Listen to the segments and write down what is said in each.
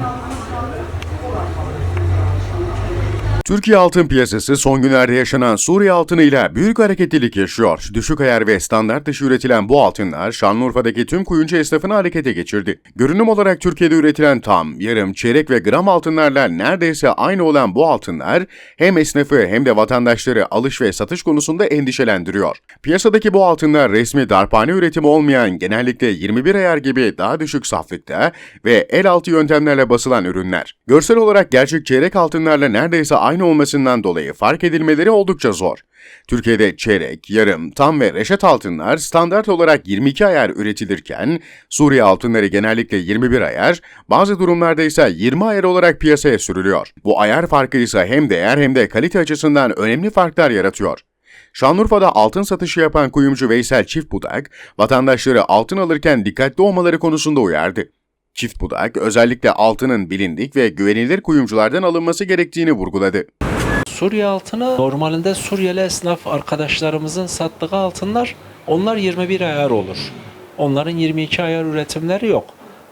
ngon, ăn ngon. Türkiye altın piyasası son günlerde yaşanan Suriye altınıyla büyük hareketlilik yaşıyor. Düşük ayar ve standart dışı üretilen bu altınlar Şanlıurfa'daki tüm kuyumcu esnafını harekete geçirdi. Görünüm olarak Türkiye'de üretilen tam, yarım, çeyrek ve gram altınlarla neredeyse aynı olan bu altınlar hem esnafı hem de vatandaşları alış ve satış konusunda endişelendiriyor. Piyasadaki bu altınlar resmi darphane üretimi olmayan genellikle 21 ayar gibi daha düşük saflıkta ve el altı yöntemlerle basılan ürünler. Görsel olarak gerçek çeyrek altınlarla neredeyse aynı olmasından dolayı fark edilmeleri oldukça zor. Türkiye'de çeyrek, yarım, tam ve reşat altınlar standart olarak 22 ayar üretilirken Suriye altınları genellikle 21 ayar, bazı durumlarda ise 20 ayar olarak piyasaya sürülüyor. Bu ayar farkı ise hem değer hem de kalite açısından önemli farklar yaratıyor. Şanlıurfa'da altın satışı yapan kuyumcu Veysel Çift Budak, vatandaşları altın alırken dikkatli olmaları konusunda uyardı. Çift Budak özellikle altının bilindik ve güvenilir kuyumculardan alınması gerektiğini vurguladı. Suriye altını normalinde Suriyeli esnaf arkadaşlarımızın sattığı altınlar onlar 21 ayar olur. Onların 22 ayar üretimleri yok.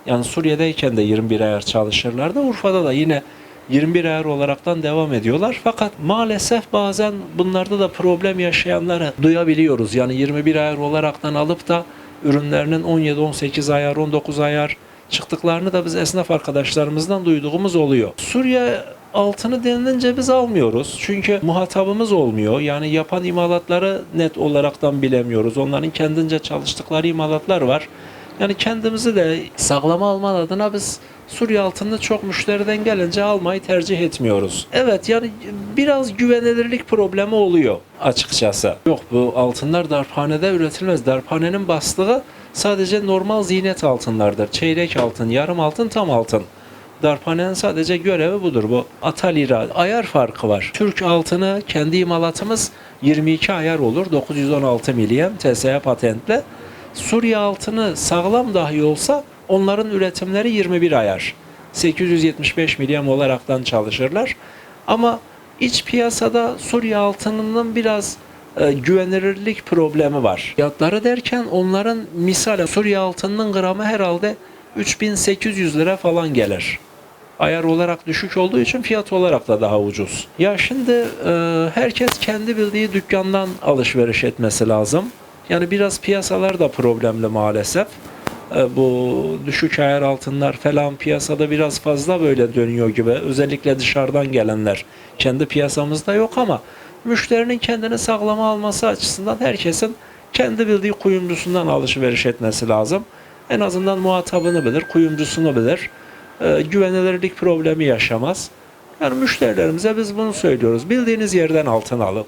Yani Suriye'deyken de 21 ayar çalışırlardı. Urfa'da da yine 21 ayar olaraktan devam ediyorlar. Fakat maalesef bazen bunlarda da problem yaşayanları duyabiliyoruz. Yani 21 ayar olaraktan alıp da ürünlerinin 17, 18 ayar, 19 ayar çıktıklarını da biz esnaf arkadaşlarımızdan duyduğumuz oluyor. Suriye altını denilince biz almıyoruz. Çünkü muhatabımız olmuyor. Yani yapan imalatları net olaraktan bilemiyoruz. Onların kendince çalıştıkları imalatlar var. Yani kendimizi de sağlama alman adına biz Suriye altını çok müşteriden gelince almayı tercih etmiyoruz. Evet yani biraz güvenilirlik problemi oluyor açıkçası. Yok bu altınlar darphanede üretilmez. Darphanenin bastığı sadece normal ziynet altınlardır. Çeyrek altın, yarım altın, tam altın. Darphanenin sadece görevi budur. Bu atalira ayar farkı var. Türk altını kendi imalatımız 22 ayar olur. 916 milim TSE patentle. Suriye altını sağlam dahi olsa onların üretimleri 21 ayar. 875 milim olaraktan çalışırlar. Ama iç piyasada Suriye altınının biraz e, güvenilirlik problemi var. Fiyatları derken onların misal Suriye altınının gramı herhalde 3800 lira falan gelir. Ayar olarak düşük olduğu için fiyat olarak da daha ucuz. Ya şimdi e, herkes kendi bildiği dükkandan alışveriş etmesi lazım. Yani biraz piyasalar da problemli maalesef. E, bu düşük ayar altınlar falan piyasada biraz fazla böyle dönüyor gibi. Özellikle dışarıdan gelenler. Kendi piyasamızda yok ama müşterinin kendini sağlama alması açısından herkesin kendi bildiği kuyumcusundan alışveriş etmesi lazım. En azından muhatabını bilir, kuyumcusunu bilir. E, güvenilirlik problemi yaşamaz. Yani müşterilerimize biz bunu söylüyoruz. Bildiğiniz yerden altın alın.